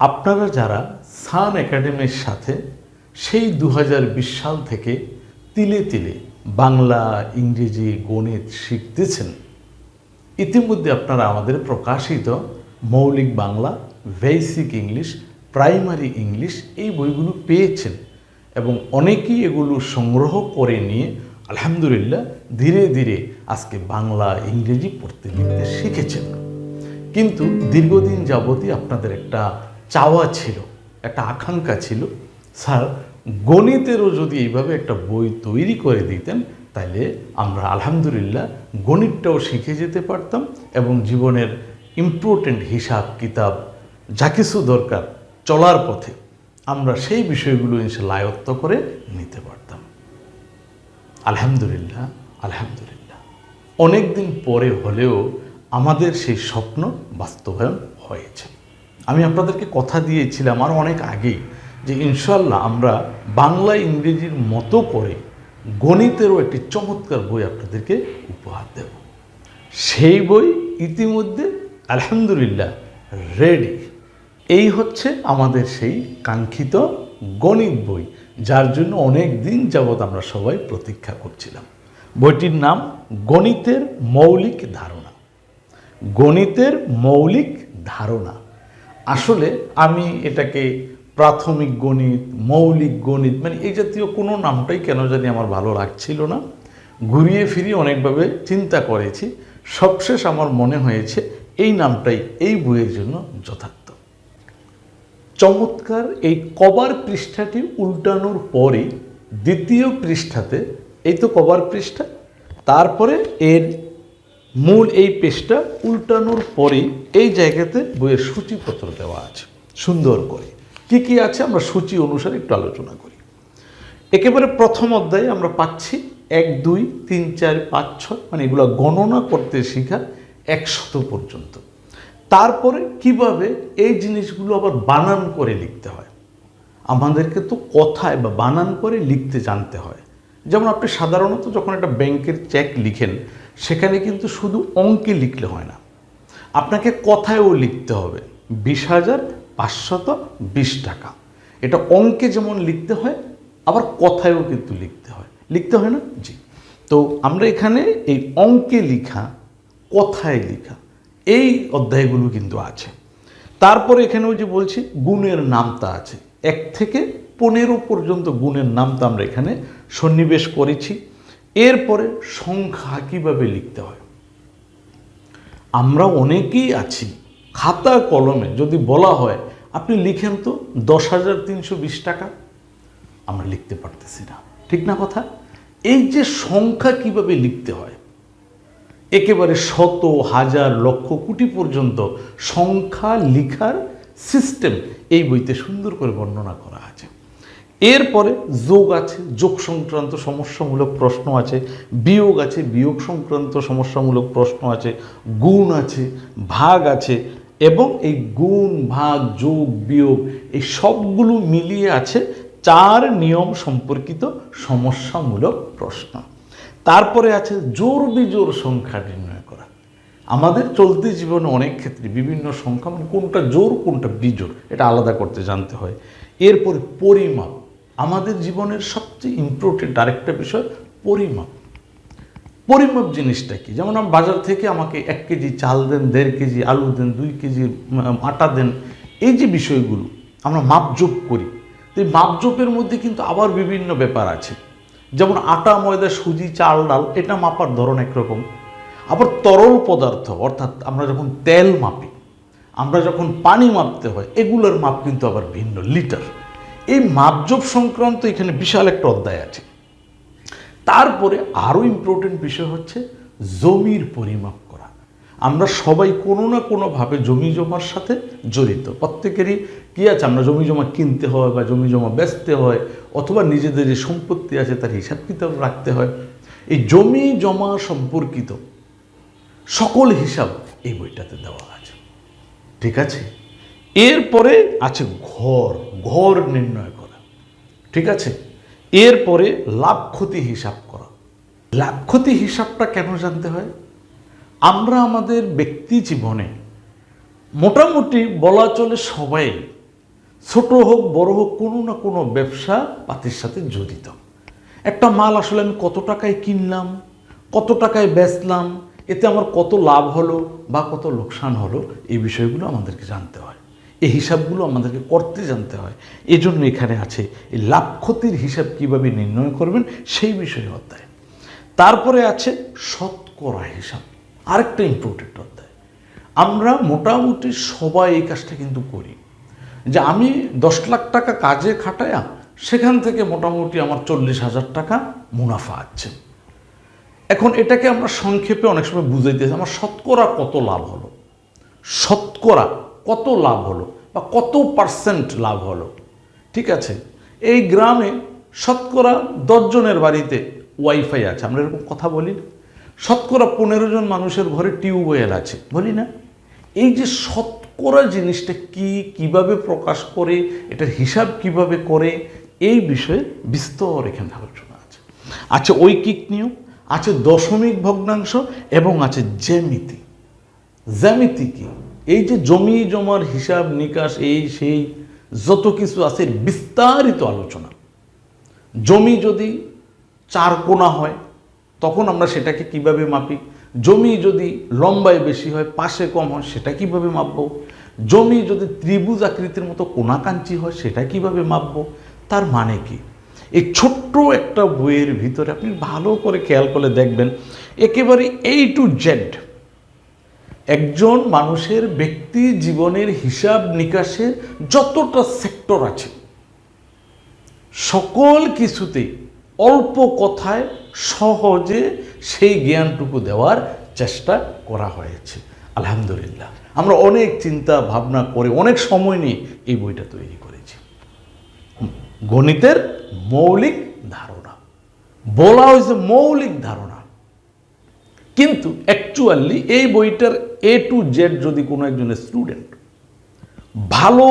আপনারা যারা সান একাডেমির সাথে সেই দু হাজার বিশ সাল থেকে তিলে তিলে বাংলা, ইংরেজি, গণিত শিখতেছেন, ইতিমধ্যে আপনারা আমাদের প্রকাশিত মৌলিক Bangla, basic English, primary English এই বইগুলো পেয়েছেন এবং অনেকেই এগুলো সংগ্রহ করে নিয়ে আলহামদুলিল্লাহ ধীরে ধীরে আজকে বাংলা, ইংরেজি পড়তে লিখতে শিখেছেন। কিন্তু দীর্ঘদিন যাবতই আপনাদের একটা চাওয়া ছিল, একটা আকাঙ্ক্ষা ছিল। স্যার, গণিতেরও যদি এইভাবে একটা বই তৈরি করে দিতেন তাহলে আমরা আলহামদুলিল্লাহ গণিতটাও শিখে যেতে পারতাম এবং জীবনের ইম্পর্টেন্ট হিসাব, কিতাব, যা কিছু দরকার চলার পথে আমরা সেই বিষয়গুলো ইনশাল্লাহ আয়ত্ত করে নিতে পারতাম। আলহামদুলিল্লাহ আলহামদুলিল্লাহ। অনেক দিন পরে হলেও আমাদের সেই স্বপ্ন বাস্তবায়ন হয়েছে। আমি আপনাদেরকে কথা দিয়েছিলাম আরও অনেক আগেই যে ইনশাল্লাহ আমরা বাংলা ইংরেজির মতো করে গণিতেরও একটি চমৎকার বই আপনাদেরকে উপহার দেব। সেই বই ইতিমধ্যে আলহামদুলিল্লাহ রেডি এই হচ্ছে আমাদের সেই কাঙ্ক্ষিত গণিত বই, যার জন্য অনেক দিন যাবৎ আমরা সবাই প্রতীক্ষা করছিলাম। বইটির নাম গণিতের মৌলিক ধারণা। গণিতের মৌলিক ধারণা। আসলে আমি এটাকে প্রাথমিক গণিত, মৌলিক গণিত মানে এই জাতীয় কোনো নামটাই কেন জানি আমার ভালো লাগছিল না। ঘুরিয়ে ফিরিয়ে অনেকভাবে চিন্তা করেছি। সবশেষ আমার মনে হয়েছে এই নামটাই এই বইয়ের জন্য যথার্থ। চমৎকার এই কভার পৃষ্ঠাটি উল্টানোর পরে দ্বিতীয় পৃষ্ঠাতে, এই তো কভার পৃষ্ঠা, তারপরে এর মূল এই পেজটা উল্টানোর পরেই এই জায়গাতে বইয়ের সূচিপত্র দেওয়া আছে। সুন্দর করে। কি কি আছে আমরা সূচি অনুসারে একটু আলোচনা করি। একেবারে প্রথম অধ্যায়ে আমরা পাচ্ছি এক, দুই, তিন, চার, পাঁচ, ছয় মানে এগুলো গণনা করতে শেখা একশত পর্যন্ত। তারপরে কীভাবে এই জিনিসগুলো আবার বানান করে লিখতে হয়? আমাদেরকে তো কথায় বা বানান করে লিখতে জানতে হয়। যেমন আপনি সাধারণত যখন একটা ব্যাংকের চেক লিখেন, সেখানে কিন্তু শুধু অঙ্কে লিখলে হয় না। আপনাকে কথায়ও লিখতে হবে, বিশ হাজার পাঁচশত বিশ টাকা। এটা অঙ্কে যেমন লিখতে হয়, আবার কথায়ও কিন্তু লিখতে হয়। লিখতে হয় না? জি। তো আমরা এখানে এই অঙ্কে লিখা, কথায় লিখা, এই অধ্যায়গুলো কিন্তু আছে। তারপরে এখানেও যে বলছি, গুণের নামতা আছে। এক থেকে পনেরো পর্যন্ত গুণের নাম তো আমরা এখানে সন্নিবেশ করেছি। এরপরে সংখ্যা কীভাবে লিখতে হয়? আমরা অনেকেই আছি, খাতা কলমে যদি বলা হয়, আপনি লিখেন তো দশ হাজার তিনশো বিশ টাকা। আমরা লিখতে পারতেছি না, ঠিক না কথা? এই যে সংখ্যা কীভাবে লিখতে হয়, একেবারে শত, হাজার, লক্ষ, কোটি পর্যন্ত সংখ্যা লিখার সিস্টেম এই বইতে সুন্দর করে বর্ণনা করা আছে। এরপরে যোগ আছে, যোগ সংক্রান্ত সমস্যামূলক প্রশ্ন আছে, বিয়োগ আছে, বিয়োগ সংক্রান্ত সমস্যামূলক প্রশ্ন আছে, গুণ আছে, ভাগ আছে এবং এই গুণ, ভাগ, যোগ, বিয়োগ এই সবগুলো মিলিয়ে আছে চার নিয়ম সম্পর্কিত সমস্যামূলক প্রশ্ন। তারপরে আছে জোর বিজোর সংখ্যা নির্ণয় করা। আমাদের চলতি জীবনে অনেক ক্ষেত্রে বিভিন্ন সংখ্যা মানে কোনটা জোর, কোনটা বিজোর, এটা আলাদা করতে জানতে হয়। এরপরে পরিমাপ। আমাদের জীবনের সবচেয়ে ইম্পর্টেন্ট আরেকটা বিষয়, পরিমাপ। পরিমাপ জিনিসটা কি? যেমন আমি বাজার থেকে আমাকে এক কেজি চাল দেন, দেড় কেজি আলু দেন, দুই কেজি আটা দেন, এই যে বিষয়গুলো আমরা মাপজোপ করি। তো এই মাপজোপের মধ্যে কিন্তু আবার বিভিন্ন ব্যাপার আছে। যেমন আটা, ময়দা, সুজি, চাল, ডাল, এটা মাপার ধরন একরকম। আবার তরল পদার্থ, অর্থাৎ আমরা যখন তেল মাপি, আমরা যখন পানি মাপতে হয়, এগুলোর মাপ কিন্তু আবার ভিন্ন, লিটার। এই মাপজোপ সংক্রান্ত এখানে বিশাল একটা অধ্যায় আছে। তারপরে আরও ইম্পর্টেন্ট বিষয় হচ্ছে জমির পরিমাপ করা। আমরা সবাই কোনো না কোনোভাবে জমি জমার সাথে জড়িত। প্রত্যেকেরই কী আছে? আমরা জমি জমা কিনতে হয় বা জমি জমা বেচতে হয় অথবা নিজেদের যে সম্পত্তি আছে তার হিসাব কিতাব রাখতে হয়। এই জমি জমা সম্পর্কিত সকল হিসাব এই বইটাতে দেওয়া আছে। ঠিক আছে? এরপরে আছে ঘর ঘর নির্ণয় করা। ঠিক আছে? এরপরে লাভ ক্ষতি হিসাব করা। লাভ ক্ষতি হিসাবটা কেন জানতে হয়? আমরা আমাদের ব্যক্তি জীবনে মোটামুটি বলা চলে সবাই ছোট হোক, বড় হোক, কোনো না কোনো ব্যবসা পাতির সাথে জড়িত। একটা মাল আসলে আমি কত টাকায় কিনলাম, কত টাকায় বেচলাম, এতে আমার কত লাভ হলো বা কত লোকসান হলো, এই বিষয়গুলো আমাদেরকে জানতে হয়। এই হিসাবগুলো আমাদেরকে করতে জানতে হয়। এজন্য এখানে আছে, এই লাভ ক্ষতির হিসাব কীভাবে নির্ণয় করবেন সেই বিষয়ে অধ্যায়। তারপরে আছে শতকরা হিসাব, আরেকটা ইম্পর্টেন্ট অধ্যায়। আমরা মোটামুটি সবাই এই কাজটা কিন্তু করি। যে আমি দশ লাখ টাকা কাজে খাটায়া সেখান থেকে মোটামুটি আমার চল্লিশ হাজার টাকা মুনাফা আছে। এখন এটাকে আমরা সংক্ষেপে অনেক সময় বুঝাইতেছি আমার শতকরা কত লাভ হলো? শতকরা কত লাভ হলো বা কত পার্সেন্ট লাভ হলো? ঠিক আছে? এই গ্রামে শতকরা দশজনের বাড়িতে ওয়াইফাই আছে। আমরা এরকম কথা বলি না? শতকরা পনেরো জন মানুষের ঘরে টিউবওয়েল আছে। বলি না? এই যে শতকরা জিনিসটা কি, কীভাবে প্রকাশ করে, এটার হিসাব কীভাবে করে, এই বিষয়ে বিস্তর এখানে আলোচনা আছে। আছে ঐকিক নিয়ম, আছে দশমিক ভগ্নাংশ এবং আছে জ্যামিতি। জ্যামিতি কি? এই যে জমি জমার হিসাব নিকাশ, এই সেই যত কিছু আছে, বিস্তারিত আলোচনা। জমি যদি চার কোণা হয়, তখন আমরা সেটাকে কীভাবে মাপি? জমি যদি লম্বায় বেশি হয়, পাশে কম হয়, সেটা কীভাবে মাপবো? জমি যদি ত্রিভুজ আকৃতির মতো কোনাকাঞ্চি হয়, সেটা কীভাবে মাপবো? তার মানে কি? এই ছোট্ট একটা বইয়ের ভিতরে আপনি ভালো করে খেয়াল করে দেখবেন, একেবারে এই টু জেড একজন মানুষের ব্যক্তি জীবনের হিসাব নিকাশের যতটা সেক্টর আছে, সকল কিছুতেই অল্প কথায় সহজে সেই জ্ঞানটুকু দেওয়ার চেষ্টা করা হয়েছে। আলহামদুলিল্লাহ। আমরা অনেক চিন্তা ভাবনা করে অনেক সময় নিয়ে এই বইটা তৈরি করেছি। গণিতের মৌলিক ধারণা। বলা হয়েছে মৌলিক ধারণা। কিন্তু অ্যাকচুয়ালি এই বইটার এ টু জেড যদি কোনো একজন স্টুডেন্ট ভালো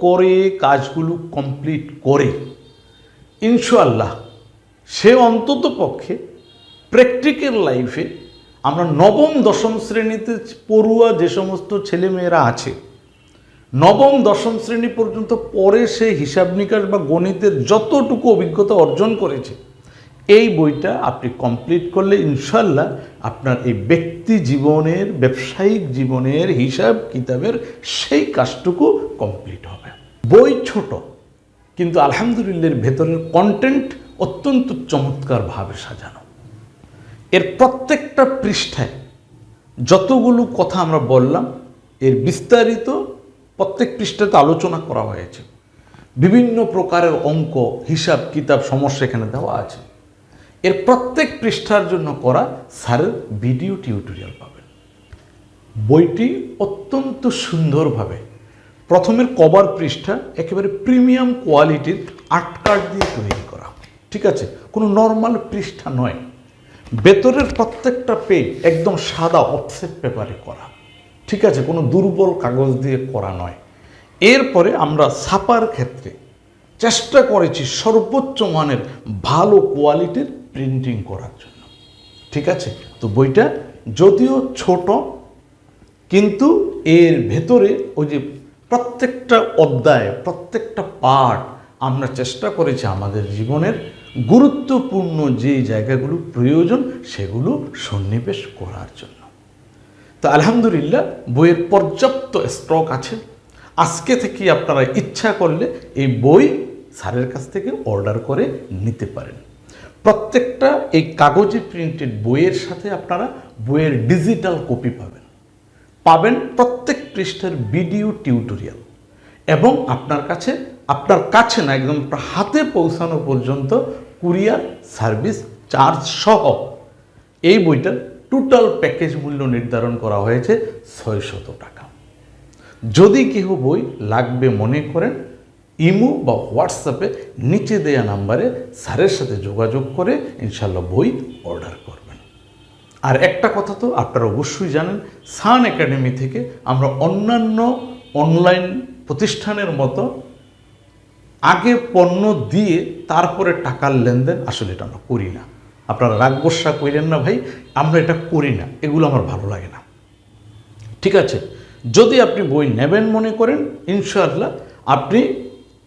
করে কাজগুলো কমপ্লিট করে ইনশাল্লাহ সে অন্তত পক্ষে প্র্যাকটিক্যাল লাইফে আমরা নবম, দশম শ্রেণীতে পড়ুয়া যে সমস্ত ছেলেমেয়েরা আছে, নবম, দশম শ্রেণি পর্যন্ত পরে সে হিসাব নিকাশ বা গণিতের যতটুকু অভিজ্ঞতা অর্জন করেছে এই বইটা আপনি কমপ্লিট করলে ইনশাল্লাহ আপনার এই ব্যক্তি জীবনের, ব্যবসায়িক জীবনের হিসাব কিতাবের সেই কাজটুকু কমপ্লিট হবে। বই ছোট, কিন্তু আলহামদুলিল্লাহ ভেতরের কন্টেন্ট অত্যন্ত চমৎকারভাবে সাজানো। এর প্রত্যেকটা পৃষ্ঠায় যতগুলো কথা আমরা বললাম, এর বিস্তারিত প্রত্যেক পৃষ্ঠাতে আলোচনা করা হয়েছে। বিভিন্ন প্রকারের অঙ্ক, হিসাব, কিতাব, সমস্যা এখানে দেওয়া আছে। এর প্রত্যেক পৃষ্ঠার জন্য করা স্যারের ভিডিও টিউটোরিয়াল পাবেন। বইটি অত্যন্ত সুন্দরভাবে প্রথমের কভার পৃষ্ঠা একেবারে প্রিমিয়াম কোয়ালিটির আর্ট কার্ড দিয়ে তৈরি করা। ঠিক আছে? কোনো নর্মাল পৃষ্ঠা নয়। ভেতরের প্রত্যেকটা পেজ একদম সাদা অফসেট পেপারে করা। ঠিক আছে? কোনো দুর্বল কাগজ দিয়ে করা নয়। এরপরে আমরা ছাপার ক্ষেত্রে চেষ্টা করেছি সর্বোচ্চ মানের ভালো কোয়ালিটির প্রিন্টিং করার জন্য। ঠিক আছে? তো বইটা যদিও ছোট, কিন্তু এর ভেতরে ওই যে প্রত্যেকটা অধ্যায়, প্রত্যেকটা পার্ট আমরা চেষ্টা করেছি আমাদের জীবনের গুরুত্বপূর্ণ যে জায়গাগুলো প্রয়োজন, সেগুলো সন্নিবেশ করার জন্য। তো আলহামদুলিল্লাহ, বইয়ের পর্যাপ্ত স্টক আছে। আজকে থেকে আপনারা ইচ্ছা করলে এই বই স্যারের কাছ থেকে অর্ডার করে নিতে পারেন। প্রত্যেকটা এই কাগজে প্রিন্টেড বইয়ের সাথে আপনারা বইয়ের ডিজিটাল কপি পাবেন। পাবেন প্রত্যেক পৃষ্ঠার ভিডিও টিউটোরিয়াল এবং আপনার কাছে আপনার কাছে না, একদম হাতে পৌঁছানো পর্যন্ত কুরিয়ার সার্ভিস চার্জ সহ এই বইটার টোটাল প্যাকেজ মূল্য নির্ধারণ করা হয়েছে ছয়শত টাকা। যদি কেউ বই লাগবে মনে করেন ইমো বা হোয়াটসঅ্যাপে নিচে দেয়া নাম্বারে স্যারের সাথে যোগাযোগ করে ইনশাল্লাহ বই অর্ডার করবেন। আর একটা কথা তো আপনারা অবশ্যই জানেন, সান একাডেমি থেকে আমরা অন্যান্য অনলাইন প্রতিষ্ঠানের মতো আগে পণ্য দিয়ে তারপরে টাকার লেনদেন আসলে এটা আমরা করি না। আপনারা রাগ কইলেন না ভাই, আমরা এটা করি না, এগুলো আমার ভালো লাগে না। ঠিক আছে, যদি আপনি বই নেবেন মনে করেন, ইনশাআল্লাহ আপনি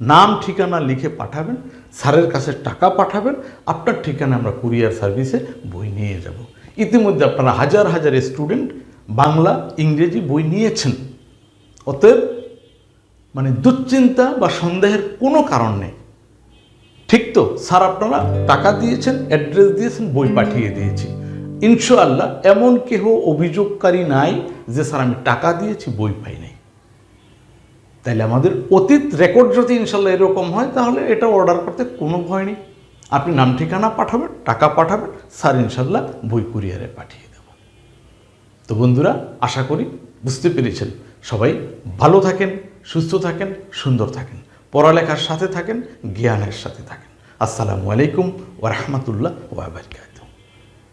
নাম, ঠিকানা লিখে পাঠাবেন, স্যারের কাছে টাকা পাঠাবেন, আপনার ঠিকানা আমরা কুরিয়ার সার্ভিসে বই নিয়ে যাব। ইতিমধ্যে আপনারা হাজার হাজার স্টুডেন্ট বাংলা, ইংরেজি বই নিয়েছেন। অতএব মানে দুশ্চিন্তা বা সন্দেহের কোনো কারণ নেই। ঠিক তো? স্যার, আপনারা টাকা দিয়েছেন, অ্যাড্রেস দিয়েছেন, বই পাঠিয়ে দিয়েছি। ইনশাআল্লাহ, এমন কেহ অভিযোগকারী নাই যে, স্যার, আমি টাকা দিয়েছি, বই পাই তাইলে আমাদের অতীত রেকর্ড যদি ইনশাল্লাহ এরকম হয়, তাহলে এটা অর্ডার করতে কোনো ভয় নেই। আপনি নাম ঠিকানা পাঠাবেন, টাকা পাঠাবেন, স্যার ইনশাল্লাহ বই কুরিয়ারে পাঠিয়ে দেব। তো বন্ধুরা, আশা করি বুঝতে পেরেছেন। সবাই ভালো থাকেন, সুস্থ থাকেন, সুন্দর থাকেন, পড়ালেখার সাথে থাকেন, জ্ঞানের সাথে থাকেন। আসসালামু আলাইকুম ওরহমতুল্লাহ ওয়াবারকাত